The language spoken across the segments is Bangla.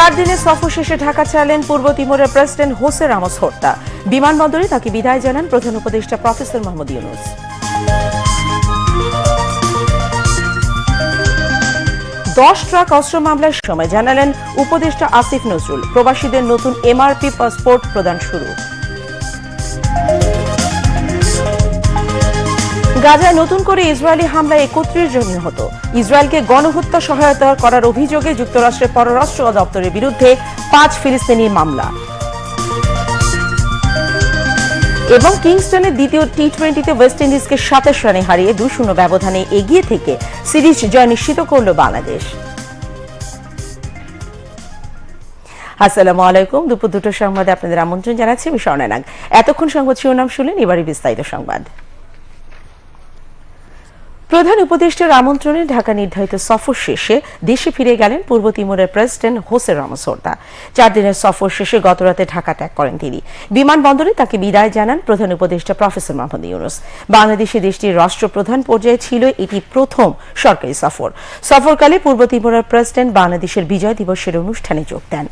চার দিনের সফর শেষে ঢাকা ছাড়লেন পূর্ব তিমুরের প্রেসিডেন্ট হোসে রামোস হর্তা বিমানবন্দরে তাকে বিদায় জানান প্রধান উপদেষ্টা প্রফেসর মোহাম্মদ ইউনুস। দশ ট্রাক অস্ত্র মামলার সময় জানালেন উপদেষ্টা আসিফ নজরুল। প্রবাসীদের নতুন এমআরপি পাসপোর্ট প্রদান শুরু। গাজায় নতুন করে ইসরায়েলি হামলায় একত্রিশ জন নিহত। ইসরায়েলকে গণহত্যা সহায়তা করার অভিযোগে যুক্তরাষ্ট্রের পররাষ্ট্র দপ্তরের বিরুদ্ধে পাঁচ ফিলিস্তিনির মামলা। এবং কিংস্টনের দ্বিতীয় টি টোয়েন্টিতে ওয়েস্ট ইন্ডিজকে সাতাশ রানে হারিয়ে দুই শূন্য ব্যবধানে এগিয়ে থেকে সিরিজ জয় নিশ্চিত করল বাংলাদেশ। আসসালামু আলাইকুম। দুপুর দুটো সংবাদে আপনাদের আমন্ত্রণ জানাচ্ছি আমি স্বর্ণা নাগ এতক্ষণ সংবাদ শিরোনাম শুনলেন এবারে বিস্তারিত সংবাদ। প্রধান উপদেষ্টার আমন্ত্রণে ঢাকা নির্ধারিত সফর শেষে দেশে ফিরে গেলেন পূর্ব তিমুরের প্রেসিডেন্ট হোসে রামোস হর্তা চার দিনের সফর শেষে গতরাতে ঢাকা ত্যাগ করেন তিনি। বিমানবন্দরে তাকে বিদায় জানান প্রধান উপদেষ্টা প্রফেসর মোহাম্মদ ইউনুস। বাংলাদেশে দেশটির রাষ্ট্রপ্রধান পর্যায়ে ছিল এটি প্রথম সরকারি সফর। সফরকালে পূর্ব তিমুরের প্রেসিডেন্ট বাংলাদেশের বিজয় দিবসের অনুষ্ঠানে যোগ দেন।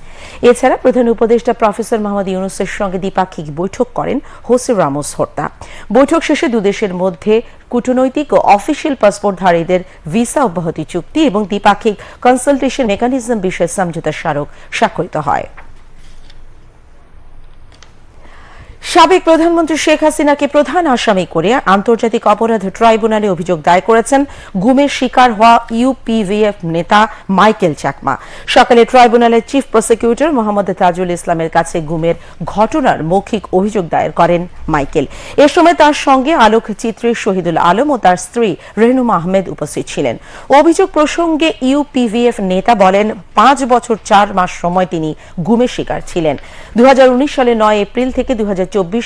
এছাড়া প্রধান উপদেষ্টা প্রফেসর মোহাম্মদ ইউনুসের সঙ্গে দ্বিপাক্ষিক বৈঠক করেন হোসে রামোস বৈঠক শেষে দুদেশের মধ্যে কূটনৈতিক ও অফিসিয়াল পাসপোর্টধারীদের ভিসা অব্যাহতি চুক্তি এবং দ্বিপাক্ষিক কনসালটেশন মেকানিজম বিষয়ে সমঝোতা স্মারক স্বাক্ষরিত হয়। সাবেক প্রধানমন্ত্রী শেখ হাসিনাকে প্রধান আসামি করে আন্তর্জাতিক অপরাধ ট্রাইব্যুনালে অভিযোগ দায়ের করেছেন গুমের শিকার হওয়া ইউপিভিএফ নেতা মাইকেল চাকমা। সকালে ট্রাইব্যুনালের চিফ প্রসিকিউটর মোহাম্মদ তাজুল ইসলামের কাছে গুমের ঘটনার মৌখিক অভিযোগ দায়ের করেন মাইকেল। এ সময় তার সঙ্গে আলোকচিত্রী শহীদুল আলম ও তার স্ত্রী রেহনুমা আহমেদ উপস্থিত ছিলেন। অভিযোগ প্রসঙ্গে ইউপিভিএফ নেতা বলেন, পাঁচ বছর চার মাস সময় তিনি গুমের শিকার ছিলেন। দু সালে নয় এপ্রিল থেকে দু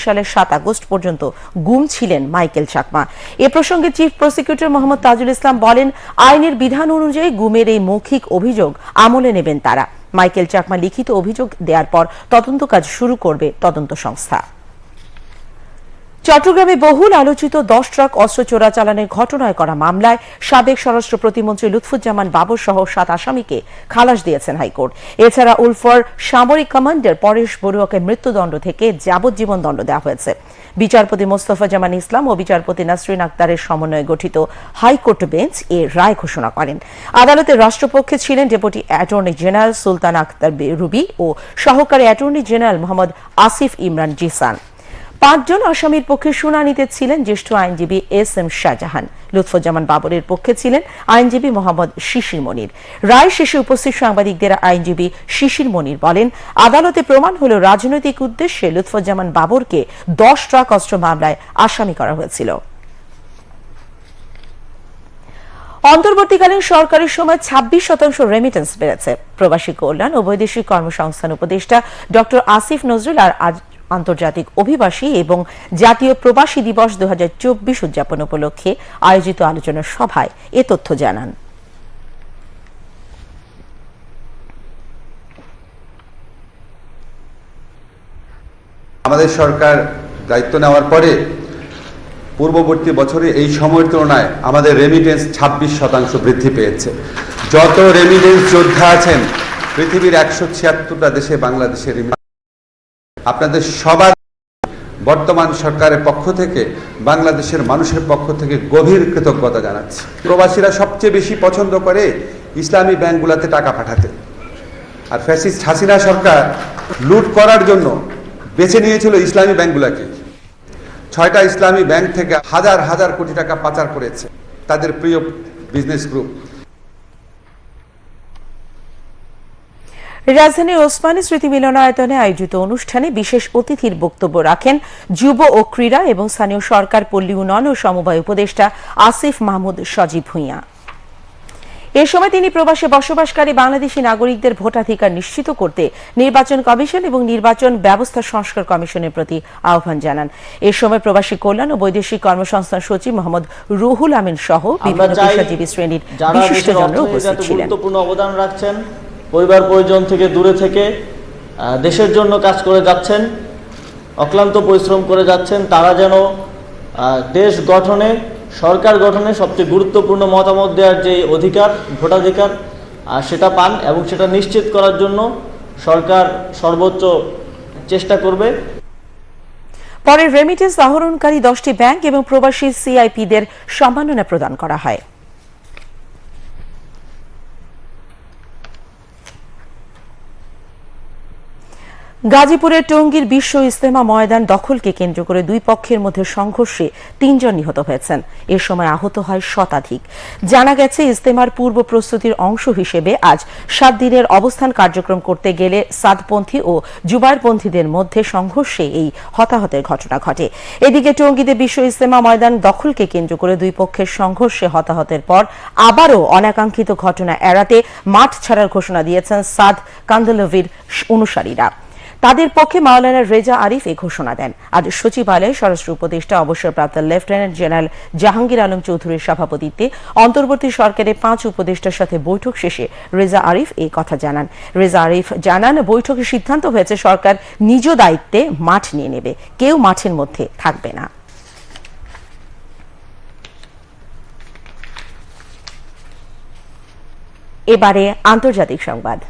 সালের সাত আগস্ট পর্যন্ত গুম ছিলেন মাইকেল চাকমা। এ প্রসঙ্গে চিফ প্রসিকিউটর মোহাম্মদ তাজুল ইসলাম বলেন, আইনের বিধান অনুযায়ী গুমের এই মৌখিক অভিযোগ আমলে নেবেন তারা। মাইকেল চাকমা লিখিত অভিযোগ দেওয়ার পর তদন্ত কাজ শুরু করবে তদন্ত সংস্থা। চট্টগ্রামে বহুল আলোচিত দশ ট্রাক অস্ত্র চোরাচালানের ঘটনায় করা মামলায় সাবেক স্বরাষ্ট্র প্রতিমন্ত্রী লুৎফুজ্জামান বাবর সহ সাত আসামিকে খালাস দিয়েছেন হাইকোর্ট। এছাড়া উলফর সামরিক কমান্ডার পরেশ বড়ুয়াকে মৃত্যুদণ্ড থেকে যাবজ্জীবন দণ্ড দেওয়া হয়েছে। বিচারপতি মোস্তফা জামান ইসলাম ও বিচারপতি নাসরিন আক্তারের সমন্বয়ে গঠিত হাইকোর্ট বেঞ্চ এ রায় ঘোষণা করেন। আদালতের রাষ্ট্রপক্ষে ছিলেন deputy attorney general Sultan Akhtar Ruby ও সহকারী অ্যাটর্নি জেনারেল মোহাম্মদ আসিফ ইমরান জিসান পাঁচজন আসামির পক্ষে শুনানিতে ছিলেন জ্যেষ্ঠ আইনজীবী এস এম শাহজাহান। লুৎফুজ্জামান বাবরের পক্ষে ছিলেন আইনজীবী মোহাম্মদ শিশির মনির। রায় শেষে উপস্থিত সাংবাদিকদের আইনজীবী শিশির মনির বলেন, আদালতে প্রমাণ হল রাজনৈতিক উদ্দেশ্যে লুৎফুজ্জামান বাবরকে দশ ট্রাক অস্ত্র মামলায় আসামি করা হয়েছিল। অন্তর্বর্তীকালীন সরকারের সময় ছাব্বিশ শতাংশ রেমিটেন্স বেড়েছে। প্রবাসী কল্যাণ ও বৈদেশিক কর্মসংস্থান উপদেষ্টা ডক্টর আসিফ নজরুল আর আন্তর্জাতিক অভিবাসী এবং জাতীয় প্রবাসী দিবস দু উদযাপন উপলক্ষে আয়োজিত আলোচনা সভায় এ তথ্য জানান। আমাদের সরকার দায়িত্ব নেওয়ার পরে পূর্ববর্তী বছরে এই সময়ের তুলনায় আমাদের রেমিটেন্স ছাব্বিশ শতাংশ বৃদ্ধি পেয়েছে। যত রেমিটেন্স যোদ্ধা আছেন, পৃথিবীর একশো ছিয়াত্তরটা দেশে বাংলাদেশের আপনাদের সবার বর্তমান সরকারের পক্ষ থেকে, বাংলাদেশের মানুষের পক্ষ থেকে গভীর কৃতজ্ঞতা জানাচ্ছি। প্রবাসীরা সবচেয়ে বেশি পছন্দ করে ইসলামী ব্যাংকগুলোতে টাকা পাঠাতে। আর ফ্যাসিস্ট হাসিনা সরকার লুট করার জন্য বেছে নিয়েছিল ইসলামী ব্যাংকগুলোকে। ছয়টা ইসলামী ব্যাংক থেকে হাজার হাজার কোটি টাকা পাচার করেছে তাদের প্রিয় বিজনেস গ্রুপ। রাজধানীর ওসমানী স্মৃতি মিলনায়তনে আয়োজিত অনুষ্ঠানে বিশেষ অতিথির বক্তব্য রাখেন যুব ও ক্রীড়া এবং স্থানীয় সরকার পল্লী উন্নয়ন ও সমবায় উপদেষ্টা আসিফ মাহমুদ সজীব ভূঁইয়া। এ সময় তিনি প্রবাসে বসবাসকারী বাংলাদেশি নাগরিকদের ভোটাধিকার নিশ্চিত করতে নির্বাচন কমিশন এবং নির্বাচন ব্যবস্থা সংস্কার কমিশনের প্রতি আহ্বান জানান। এ সময় প্রবাসী কল্যাণ ও বৈদেশিক কর্মসংস্থান সচিব মোহাম্মদ রুহুল আমিন সহ বিভিন্ন পেশাজীবী শ্রেণির বিশিষ্টজনরা উপস্থিত ছিলেন। গুরুত্বপূর্ণ অবদান রাখছেন পরিবার পরিজন থেকে দূরে থেকে দেশের জন্য কাজ করে যাচ্ছেন, অক্লান্ত পরিশ্রম করে যাচ্ছেন, তারা যেন দেশ গঠনে, সরকার গঠনে সবচেয়ে গুরুত্বপূর্ণ মতামত দেওয়ার যে অধিকার, ভোটাধিকার সেটা পান এবং সেটা নিশ্চিত করার জন্য সরকার সর্বোচ্চ চেষ্টা করবে। পরে রেমিটেন্স আহরণকারী দশটি ব্যাংক এবং প্রবাসী সিআইপিদের সম্মাননা প্রদান করা হয়। গাজীপুরের টঙ্গীর বিশ্ব ইস্তেমা ময়দান দখলকে কেন্দ্র করে দুই পক্ষের মধ্যে সংঘর্ষে তিনজন নিহত হয়েছেন। এ সময় আহত হয় শতাধিক। জানা গেছে ইস্তেমার পূর্ব প্রস্তুতির অংশ হিসেবে আজ সাত দিনের অবস্থান কার্যক্রম করতে গেলে সাদপন্থী ও জুবাইরপন্থীদের মধ্যে সংঘর্ষে এই হতাহতের ঘটনা ঘটে। এদিকে টঙ্গীতে বিশ্ব ইস্তেমা ময়দান দখলকে কেন্দ্র করে দুই পক্ষের সংঘর্ষে হতাহতের পর আবারও অনাকাঙ্ক্ষিত ঘটনা এড়াতে মাঠ ছাড়ার ঘোষণা দিয়েছেন সাদ কান্দলভির অনুসারীরা। তাদের পক্ষে মাওলানা রেজা আরিফ এই ঘোষণা দেন। আজ সচিবালয়ে স্বরাষ্ট্র উপদেষ্টা, অবসরপ্রাপ্ত লেফটেন্যান্ট জেনারেল জাহাঙ্গীর আলম চৌধুরীর সভাপতিত্বে অন্তর্বর্তী সরকারের পাঁচ উপদেষ্টার সাথে বৈঠক শেষে রেজা আরিফ এই কথা জানান। রেজা আরিফ জানান, বৈঠকে সিদ্ধান্ত হয়েছে সরকার নিজ দায়িত্বে মাঠ নিয়ে নেবে। কেউ মাঠের মধ্যে থাকবে না। এবারে আন্তর্জাতিক সংবাদ।